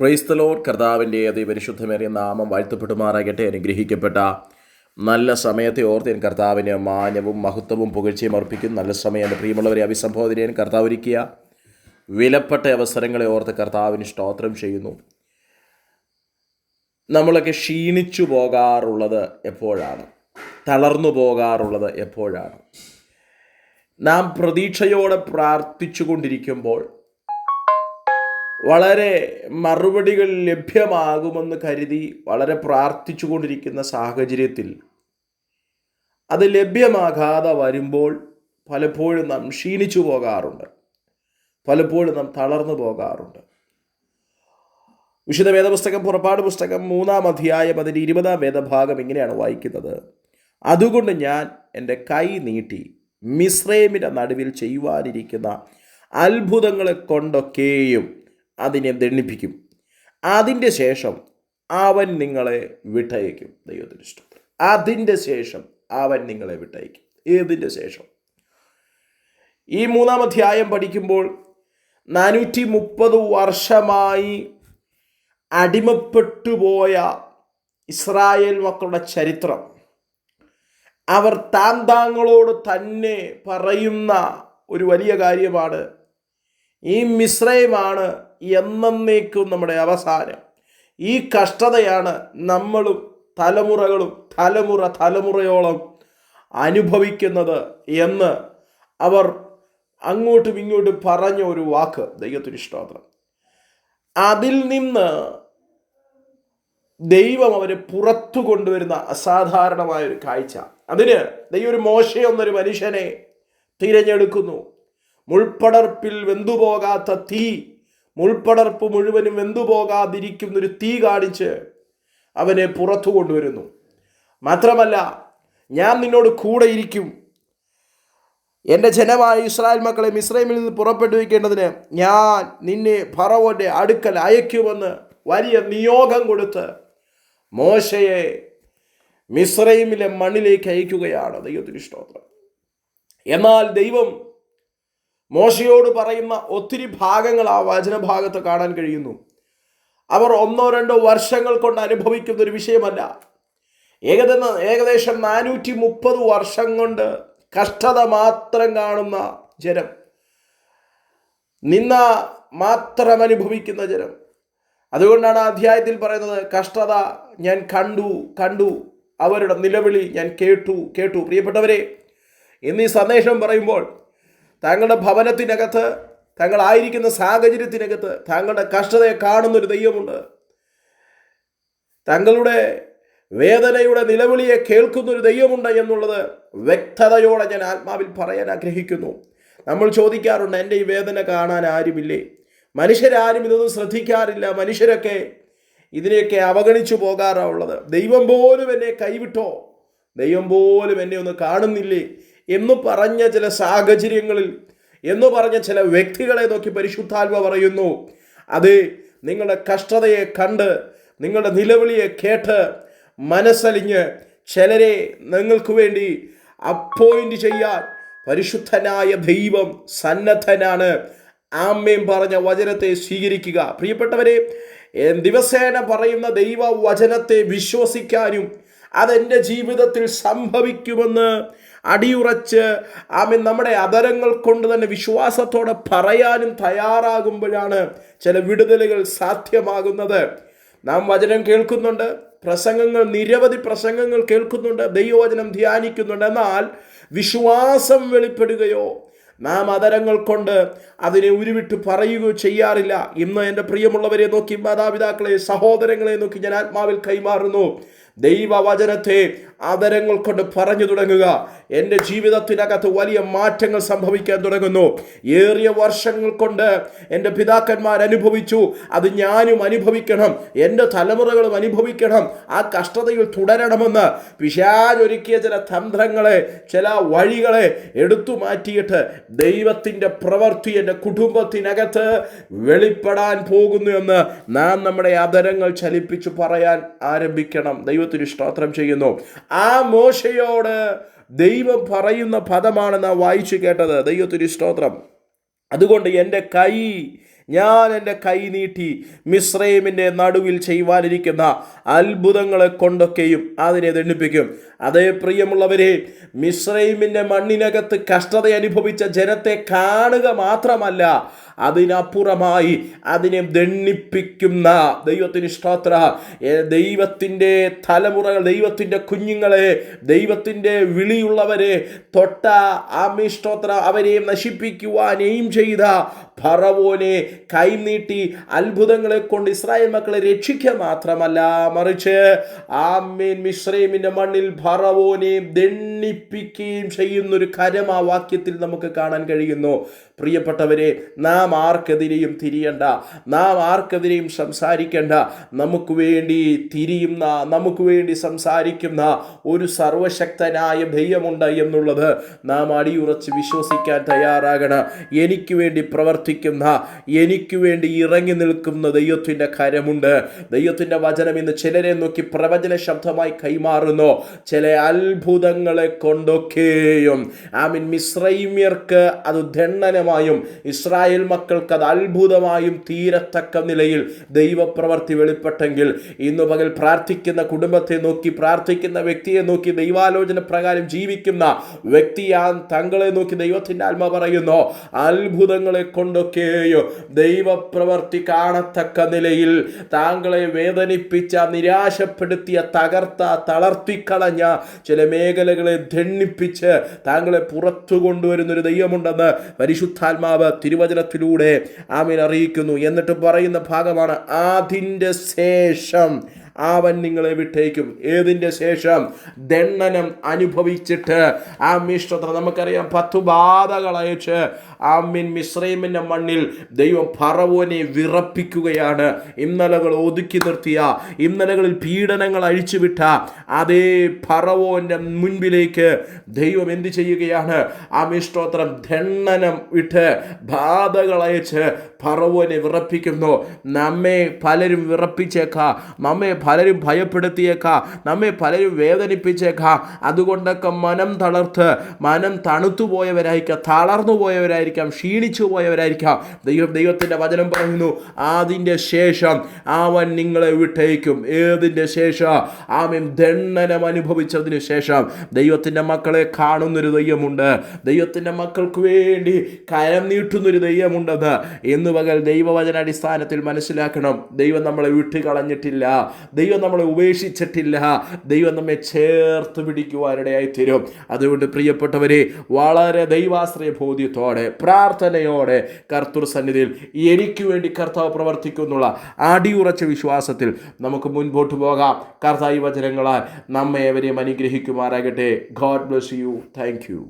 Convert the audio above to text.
ക്രൈസ്തലോർ കർത്താവിന്റെ അതിപരിശുദ്ധമേറിയ നാമം വാഴ്ത്തപ്പെട്ടുമാറാകട്ടെ അനുഗ്രഹിക്കപ്പെട്ട നല്ല സമയത്തെ ഓർത്ത് ഞാൻ കർത്താവിന് മാന്യവും മഹത്വവും പുകഴ്ചയും അർപ്പിക്കും. നല്ല സമയം എന്റെ പ്രിയമുള്ളവരെ അഭിസംബോധന കർത്താവ് ഒരുക്കിയ വിലപ്പെട്ട അവസരങ്ങളെ ഓർത്ത് കർത്താവിന് സ്തോത്രം ചെയ്യുന്നു. നമ്മളൊക്കെ ക്ഷീണിച്ചു പോകാറുള്ളത് എപ്പോഴാണ്? തളർന്നു പോകാറുള്ളത് എപ്പോഴാണ്? നാം പ്രതീക്ഷയോടെ പ്രാർത്ഥിച്ചു കൊണ്ടിരിക്കുമ്പോൾ വളരെ മറുപടികൾ ലഭ്യമാകുമെന്ന് കരുതി വളരെ പ്രാർത്ഥിച്ചു കൊണ്ടിരിക്കുന്ന സാഹചര്യത്തിൽ അത് ലഭ്യമാകാതെ വരുമ്പോൾ പലപ്പോഴും നാം ക്ഷീണിച്ചു പോകാറുണ്ട്. പലപ്പോഴും നാം തളർന്നു പോകാറുണ്ട്. വിശുദ്ധ വേദപുസ്തകം പുറപ്പാട് പുസ്തകം മൂന്നാം അധ്യായം അതിന്റെ ഇരുപതാം വേദഭാഗം ഇങ്ങനെയാണ് വായിക്കുന്നത്. അതുകൊണ്ട് ഞാൻ എന്റെ കൈ നീട്ടി മിശ്രൈമിന്റെ നടുവിൽ ചെയ്യുവാനിരിക്കുന്ന അത്ഭുതങ്ങളെ കൊണ്ടൊക്കെയും അതിനെ ദണ്ണിപ്പിക്കും അതിന്റെ ശേഷം അവൻ നിങ്ങളെ വിട്ടയക്കും. ദൈവത്തിന് ഇഷ്ടം അതിന്റെ ശേഷം അവൻ നിങ്ങളെ വിട്ടയക്കും. ഏതിന്റെ ശേഷം? ഈ മൂന്നാം അധ്യായം പഠിക്കുമ്പോൾ നാനൂറ്റി മുപ്പത് വർഷമായി അടിമപ്പെട്ടുപോയ ഇസ്രായേൽ മക്കളുടെ ചരിത്രം. അവർ താൻ തന്നെ പറയുന്ന ഒരു വലിയ കാര്യമാണ്. ഈ മിശ്രയമാണ് എന്നേക്കും നമ്മുടെ അവസാനം. ഈ കഷ്ടതയാണ് നമ്മളും തലമുറകളും തലമുറ തലമുറയോളം അനുഭവിക്കുന്നത് എന്ന് അവർ അങ്ങോട്ടും ഇങ്ങോട്ടും പറഞ്ഞ ഒരു വാക്ക്. ദൈവത്തിന് ഇഷ്ടമാത്രം അതിൽ നിന്ന് ദൈവം അവരെ പുറത്തു കൊണ്ടുവരുന്ന അസാധാരണമായ ഒരു കാഴ്ച. അതിന് ദൈവം ഒരു മോശ എന്നൊരു മനുഷ്യനെ തിരഞ്ഞെടുക്കുന്നു. മുൾപ്പടർപ്പിൽ വെന്തുപോകാത്ത തീ മുൾപ്പടർപ്പ് മുഴുവനും വെന്തുപോകാതിരിക്കുന്നൊരു തീ കാണിച്ച് അവനെ പുറത്തു കൊണ്ടുവരുന്നു. മാത്രമല്ല ഞാൻ നിന്നോട് കൂടെ ഇരിക്കും. എന്റെ ജനമായ ഇസ്രായേൽ മക്കളെ മിസ്രൈമിൽ നിന്ന് പുറപ്പെട്ടു വയ്ക്കേണ്ടതിന് ഞാൻ നിന്നെ ഫറവോന്റെ അടുക്കൽ അയക്കുമെന്ന് വലിയ നിയോഗം കൊടുത്ത് മോശയെ മിസ്രൈമിലെ മണ്ണിലേക്ക് അയക്കുകയാണ് ദൈവത്തിന് സ്തോത്രം. എന്നാൽ ദൈവം മോശയോട് പറയുന്ന ഒത്തിരി ഭാഗങ്ങൾ ആ വചനഭാഗത്ത് കാണാൻ കഴിയുന്നു. അവർ ഒന്നോ രണ്ടോ വർഷങ്ങൾ കൊണ്ട് അനുഭവിക്കുന്ന ഒരു വിഷയമല്ല. ഏകദേശം ഏകദേശം നാനൂറ്റി മുപ്പത് വർഷം കൊണ്ട് കഷ്ടത മാത്രം കാണുന്ന ജനം. നിന്ന മാത്രം അനുഭവിക്കുന്ന ജനം. അതുകൊണ്ടാണ് അധ്യായത്തിൽ പറയുന്നത് കഷ്ടത ഞാൻ കണ്ടു കണ്ടു അവരുടെ നിലവിളി ഞാൻ കേട്ടു കേട്ടു. പ്രിയപ്പെട്ടവരെ എന്നീ സന്ദേശം പറയുമ്പോൾ താങ്കളുടെ ഭവനത്തിനകത്ത് താങ്കളായിരിക്കുന്ന സാഹചര്യത്തിനകത്ത് താങ്കളുടെ കഷ്ടതയെ കാണുന്നൊരു ദൈവമുണ്ട്. താങ്കളുടെ വേദനയുടെ നിലവിളിയെ കേൾക്കുന്നൊരു ദൈവമുണ്ട് എന്നുള്ളത് വ്യക്തതയോടെ ഞാൻ ആത്മാവിൽ പറയാൻ ആഗ്രഹിക്കുന്നു. നമ്മൾ ചോദിക്കാറുണ്ട് എന്റെ ഈ വേദന കാണാൻ ആരുമില്ലേ? മനുഷ്യരാരും ഇതൊന്നും ശ്രദ്ധിക്കാറില്ല. മനുഷ്യരൊക്കെ ഇതിനെയൊക്കെ അവഗണിച്ചു പോകാറുള്ളത് ദൈവം പോലും എന്നെ കൈവിട്ടോ? ദൈവം പോലും എന്നെ ഒന്ന് കാണുന്നില്ലേ? എന്ന് പറഞ്ഞ ചില സാഹചര്യങ്ങളിൽ എന്ന് പറഞ്ഞ ചില വ്യക്തികളെ നോക്കി പരിശുദ്ധാത്മ പറയുന്നു. അത് നിങ്ങളുടെ കഷ്ടതയെ കണ്ട് നിങ്ങളുടെ നിലവിളിയെ കേട്ട് മനസ്സലിഞ്ഞ് ചിലരെ നിങ്ങൾക്ക് വേണ്ടി അപ്പോയിന്റ് ചെയ്യാൻ പരിശുദ്ധനായ ദൈവം സന്നദ്ധനാണ്. ആമ്മയും പറഞ്ഞ വചനത്തെ സ്വീകരിക്കുക. പ്രിയപ്പെട്ടവരെ ദിവസേന പറയുന്ന ദൈവ വചനത്തെ വിശ്വസിക്കാനും അതെന്റെ ജീവിതത്തിൽ സംഭവിക്കുമെന്ന് അടിയുറച്ച് ആമീൻ നമ്മുടെ അതരങ്ങൾ കൊണ്ട് തന്നെ വിശ്വാസത്തോടെ പറയാനും തയ്യാറാകുമ്പോഴാണ് ചില വിടുതലുകൾ സാധ്യമാകുന്നത്. നാം വചനം കേൾക്കുന്നുണ്ട് പ്രസംഗങ്ങൾ നിരവധി പ്രസംഗങ്ങൾ കേൾക്കുന്നുണ്ട് ദൈവവചനം ധ്യാനിക്കുന്നുണ്ട്. എന്നാൽ വിശ്വാസം വെളിപ്പെടുകയോ നാം അതരങ്ങൾ കൊണ്ട് അതിനെ ഉരുവിട്ട് പറയുകയോ ചെയ്യാറില്ല. ഇന്ന് എന്റെ പ്രിയമുള്ളവരെ നോക്കി മാതാപിതാക്കളെ സഹോദരങ്ങളെ നോക്കി ഞാൻ ആത്മാവിൽ കൈമാറുന്നു. ദൈവവചനത്തെ ആദരങ്ങൾ കൊണ്ട് പറഞ്ഞു തുടങ്ങുക. എന്റെ ജീവിതത്തിനകത്ത് വലിയ മാറ്റങ്ങൾ സംഭവിക്കാൻ തുടങ്ങുന്നു. ഏറിയ വർഷങ്ങൾ കൊണ്ട് എന്റെ പിതാക്കന്മാർ അനുഭവിച്ചു. അത് ഞാനും അനുഭവിക്കണം. എന്റെ തലമുറകളും അനുഭവിക്കണം. ആ കഷ്ടതയിൽ തുടരണമെന്ന് പിശാചൊരുക്കിയ ചില തന്ത്രങ്ങളെ ചില വഴികളെ എടുത്തു മാറ്റിയിട്ട് ദൈവത്തിന്റെ പ്രവൃത്തി എന്റെ കുടുംബത്തിനകത്ത് വെളിപ്പെടാൻ പോകുന്നു എന്ന് നാം നമ്മുടെ അതരങ്ങൾ ചലിപ്പിച്ചു പറയാൻ ആരംഭിക്കണം. ദൈവത്തിന് സ്തോത്രം ചെയ്യുന്നു. ആ മോശയോട് ദൈവം പറയുന്ന പദമാണ് നാം വായിച്ചു കേട്ടത്. ദൈവത്തിന് സ്തോത്രം. അതുകൊണ്ട് എന്റെ കൈ ഞാൻ എന്റെ കൈ നീട്ടി മിശ്രൈമിന്റെ നടുവിൽ ചെയ്യുവാനിരിക്കുന്ന അത്ഭുതങ്ങളെ കൊണ്ടൊക്കെയും അതിനെ ദണ്ഡിപ്പിക്കും. അതേ പ്രിയമുള്ളവരെ മിശ്രൈമിന്റെ മണ്ണിനകത്ത് കഷ്ടത അനുഭവിച്ച ജനത്തെ കാണുക മാത്രമല്ല അതിനപ്പുറമായി അതിനെ ദണ്ണിപ്പിക്കുന്ന ദൈവത്തിന് സ്തോത്ര. ദൈവത്തിന്റെ തലമുറകൾ ദൈവത്തിന്റെ കുഞ്ഞുങ്ങളെ ദൈവത്തിന്റെ വിളിയുള്ളവരെ തൊട്ട ആമിഷ്ടോത്ര അവരെയും നശിപ്പിക്കുവാനെയും ചെയ്ത ഫറവോനെ കൈനീട്ടി അത്ഭുതങ്ങളെ കൊണ്ട് ഇസ്രായേൽ മക്കളെ രക്ഷിക്കുക മാത്രമല്ല മറിച്ച് ആമീൻ മിശ്രൈമിന്റെ മണ്ണിൽ ഫറവോനെ ദണ്ണിപ്പിക്കുകയും ചെയ്യുന്നൊരു കരം ആ വാക്യത്തിൽ നമുക്ക് കാണാൻ കഴിയുന്നു. പ്രിയപ്പെട്ടവരെ നാം ആർക്കെതിരെയും തിരിയണ്ട നാം ആർക്കെതിരെയും സംസാരിക്കേണ്ട. നമുക്ക് വേണ്ടി തിരിയുന്ന നമുക്ക് വേണ്ടി സംസാരിക്കുന്ന ഒരു സർവശക്തനായ ദൈവമുണ്ട് എന്നുള്ളത് നാം അടിയുറച്ച് വിശ്വസിക്കാൻ തയ്യാറാകണം. എനിക്ക് വേണ്ടി പ്രവർത്തിക്കുന്ന എനിക്ക് വേണ്ടി ഇറങ്ങി നിൽക്കുന്ന ദൈവത്തിന്റെ കരമുണ്ട്. ദൈവത്തിന്റെ വചനം ഇന്ന് ചിലരെ നോക്കി പ്രവചന ശബ്ദമായി കൈമാറുന്നു. ചില അത്ഭുതങ്ങളെ കൊണ്ടൊക്കെയും. ആമീൻ. മിശ്രൈമ്യർക്ക് അത് ദണ്ഡനമായും ഇസ്രായേൽ മക്കൾക്ക് അത് അത്ഭുതമായും തീരത്തക്ക നിലയിൽ ദൈവപ്രവർത്തി വെളിപ്പെട്ടെങ്കിൽ ഇന്ന് പകൽ പ്രാർത്ഥിക്കുന്ന കുടുംബത്തെ നോക്കി പ്രാർത്ഥിക്കുന്ന വ്യക്തിയെ നോക്കി ദൈവാലോചന പ്രകാരം ജീവിക്കുന്ന വ്യക്തിയാൻ തങ്ങളെ നോക്കി ദൈവത്തിന്റെ ആത്മ പറയുന്നു അത്ഭുതങ്ങളെ കൊണ്ടൊക്കെയോ ദൈവപ്രവർത്തി കാണത്തക്ക നിലയിൽ താങ്കളെ വേദനിപ്പിച്ച നിരാശപ്പെടുത്തിയ തകർത്ത തളർത്തിക്കളഞ്ഞ ചില മേഖലകളെ ധണ്ണിപ്പിച്ച് താങ്കളെ പുറത്തു കൊണ്ടുവരുന്നൊരു ദൈവമുണ്ടെന്ന് ദൈവമുണ്ടെന്ന് പരിശുദ്ധാത്മാവ് തിരുവചനത്തിലൂടെ ആമീൻ അറിയിക്കുന്നു. എന്നിട്ട് പറയുന്ന ഭാഗമാണ് അതിന്റെ ശേഷം. അവൻ നിങ്ങളെ വിട്ടേക്കും. ഏതിന്റെ ശേഷം? ദണ്ഡനം അനുഭവിച്ചിട്ട്. ആ മിശ്രത നമുക്കറിയാം പത്തു ബാധകൾ അയച്ച് ആമിൻ മിശ്രൈമിന്റെ മണ്ണിൽ ദൈവം ഫറവോനെ വിറപ്പിക്കുകയാണ്. ഇന്നലകൾ ഒതുക്കി നിർത്തിയ ഇന്നലകളിൽ പീഡനങ്ങൾ അഴിച്ചുവിട്ട അതേ ഫറവോന്റെ മുൻപിലേക്ക് ദൈവം എന്ത് ചെയ്യുകയാണ്? ആ മിശ്രോത്രം ദണ്ഡനം വിട്ട് ബാധകൾ അയച്ച് ഫറവോനെ വിറപ്പിക്കുന്നു. നമ്മെ പലരും വിറപ്പിച്ചേക്കാം. നമ്മെ പലരും ഭയപ്പെടുത്തിയേക്കാം. നമ്മെ പലരും വേദനിപ്പിച്ചേക്കാം. അതുകൊണ്ടൊക്കെ മനം തളർത്ത് മനം തണുത്തു പോയവരായിരിക്കാം തളർന്നു പോയവരായിരിക്കാം ക്ഷീണിച്ചു പോയവരായിരിക്കാം ദൈവം ദൈവത്തിന്റെ വചനം പറയുന്നു അതിന്റെ ശേഷം അവൻ നിങ്ങളെ വിട്ടയക്കും. ഏതിന്റെ ശേഷം? ആമൻ. ദണ്ഡനം അനുഭവിച്ചതിന് ശേഷം. ദൈവത്തിന്റെ മക്കളെ കാണുന്നൊരു ദൈവമുണ്ട്. ദൈവത്തിന്റെ മക്കൾക്ക് വേണ്ടി കരം നീട്ടുന്നൊരു ദൈവമുണ്ടെന്ന്. എന്ന് പകൽ ദൈവവചന അടിസ്ഥാനത്തിൽ മനസ്സിലാക്കണം. ദൈവം നമ്മളെ വിട്ട് കളഞ്ഞിട്ടില്ല ദൈവം നമ്മളെ ഉപേക്ഷിച്ചിട്ടില്ല. ദൈവം നമ്മെ ചേർത്ത് പിടിക്കുവാനിടയായി തരും അതുകൊണ്ട് പ്രിയപ്പെട്ടവരെ വളരെ ദൈവാശ്രയ ബോധ്യത്തോടെ പ്രാർത്ഥനയോടെ കർത്തൃ സന്നിധിയിൽ എനിക്ക് വേണ്ടി കർത്താവ് പ്രവർത്തിക്കുന്നുള്ള അടിയുറച്ച വിശ്വാസത്തിൽ നമുക്ക് മുൻപോട്ട് പോകാം. കർത്തായി വചനങ്ങളാൽ നമ്മെ എവരെയും അനുഗ്രഹിക്കുമാറാകട്ടെ. God bless you thank you